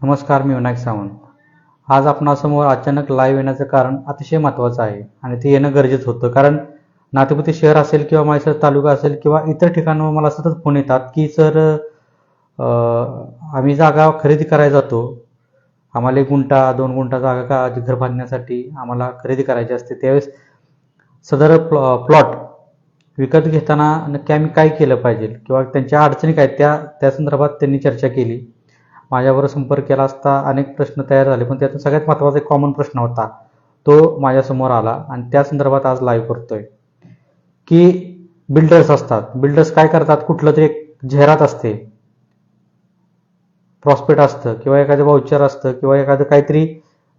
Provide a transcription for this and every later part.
नमस्कार मी विनायक सावंत. आज आपणासमोर अचानक लाईव्ह येण्याचं कारण अतिशय महत्त्वाचं आहे आणि ते येणं गरजेचं होतं. कारण नातेपुते शहर असेल किंवा माहेसर तालुका असेल किंवा इतर ठिकाणावर मला सतत फोन येतात की सर आम्ही जागा खरेदी करायला जातो. आम्हाला एक गुंठा दोन गुंठा जागा का घर बांधण्यासाठी आम्हाला खरेदी करायची असते. त्यावेळेस सदर प्लॉ प्लॉट विकत घेताना नक्की आम्ही काय केलं पाहिजे किंवा त्यांच्या अडचणी काय त्या त्या संदर्भात त्यांनी चर्चा केली. माझ्यावर संपर्क केला असता अनेक प्रश्न तयार झाले पण त्यातून सगळ्यात महत्त्वाचा एक कॉमन प्रश्न होता. तो माझ्यासमोर आला आणि त्या संदर्भात आज लाईव्ह करतोय. की बिल्डर्स असतात. बिल्डर्स काय करतात? कुठलं तरी एक जाहिरात असते. प्रॉस्पेक्ट असतं किंवा एखादं वाउचर असतं किंवा एखादं काहीतरी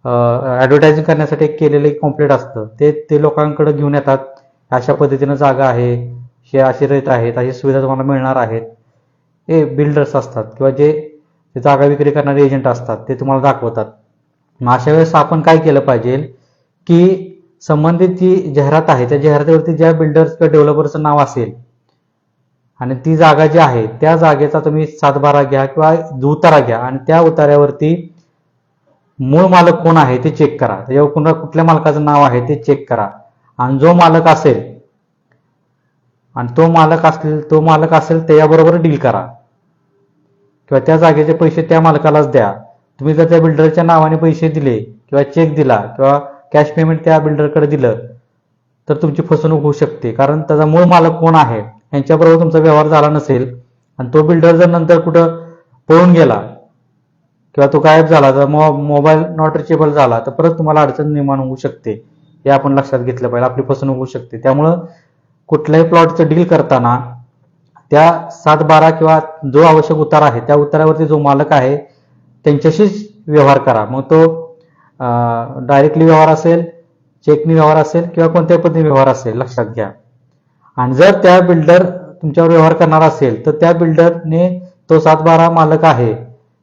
ॲडव्हर्टायझिंग करण्यासाठी एक केलेलं एक कॉम्प्लेट असतं. ते ते लोकांकडे घेऊन येतात. अशा पद्धतीनं जागा आहे हे असे रेट आहेत अशी सुविधा तुम्हाला मिळणार आहेत. हे बिल्डर्स असतात किंवा जे ते जागा विक्री करणारे एजंट असतात ते तुम्हाला दाखवतात. मग अशा वेळेस आपण काय केलं पाहिजे की संबंधित जी जाहिरात आहे त्या जाहिरातीवरती ज्या बिल्डर्स किंवा डेव्हलपरचं नाव असेल आणि ती जागा जी आहे त्या जागेचा तुम्ही सातबारा घ्या किंवा उतारा घ्या आणि त्या उतार्यावरती मूळ मालक कोण आहे ते चेक करा. त्याच्यावर कुणा कुठल्या मालकाचं नाव आहे ते चेक करा. आणि जो मालक असेल आणि तो मालक असेल तो मालक असेल त्याच्याबरोबर डील करा. किंवा त्या जागेचे पैसे त्या मालकालाच द्या. तुम्ही जर त्या बिल्डरच्या नावाने पैसे दिले किंवा चेक दिला किंवा कॅश पेमेंट त्या बिल्डरकडे दिलं तर तुमची फसवणूक होऊ शकते. कारण त्याचा मूळ मालक कोण आहे? यांच्याबरोबर तुमचा व्यवहार झाला नसेल आणि तो बिल्डर जर नंतर कुठं पळून गेला किंवा तो गायब झाला तर मो मोबाईल नॉट रिचेबल झाला तर परत तुम्हाला अडचण निर्माण होऊ शकते. हे आपण लक्षात घेतलं पाहिजे. आपली फसवणूक होऊ शकते. त्यामुळं कुठल्याही प्लॉटचं डील करताना त्या सात बारा किंवा जो आवश्यक उतार आहे त्या उतारावरती जो मालक आहे त्यांच्याशीच व्यवहार करा. मग तो डायरेक्टली व्यवहार असेल चेकनी व्यवहार असेल किंवा कोणत्या पद्धतीने व्यवहार असेल लक्षात घ्या. आणि जर त्या बिल्डर तुमच्यावर व्यवहार करणार असेल तर त्या बिल्डरने तो सात बारा मालक आहे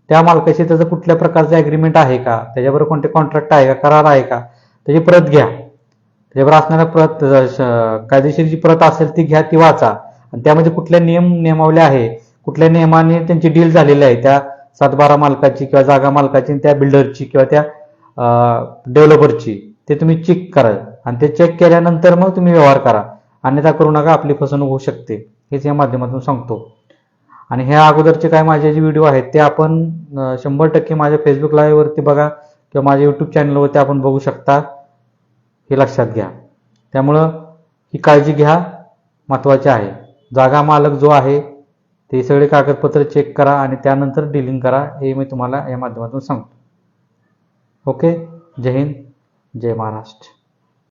त्या मालकाशी त्याचं कुठल्या प्रकारचं ॲग्रीमेंट आहे का? त्याच्याबरोबर कोणते कॉन्ट्रॅक्ट आहे का? करार आहे का? त्याची प्रत घ्या. त्याच्यावर असणाऱ्या प्रत कायदेशीर जी प्रत असेल ती घ्या ती वाचा. आणि त्यामध्ये कुठल्या नियम नियमावल्या आहे कुठल्या नियमाने त्यांची डील झालेली आहे त्या सातबारा मालकाची किंवा जागा मालकाची त्या बिल्डरची किंवा त्या डेव्हलपरची ते तुम्ही चेक करा. आणि ते चेक केल्यानंतर मग तुम्ही व्यवहार करा. अन्यथा करू नका आपली फसवणूक होऊ शकते. हेच या माध्यमातून सांगतो. आणि ह्या अगोदरचे काय माझे जे व्हिडिओ आहेत ते आपण शंभर टक्के माझ्या फेसबुक लाईव्हवरती बघा किंवा माझ्या यूट्यूब चॅनलवरती आपण बघू शकता. हे लक्षात घ्या. त्यामुळं ही काळजी घ्या. महत्त्वाची आहे. जागा मालक जो आहे ते सगळे कागदपत्र चेक करा आणि त्यानंतर डिलिंग करा हे मी तुम्हाला या माध्यमातून सांगतो. ओके जय हिंद जय महाराष्ट्र.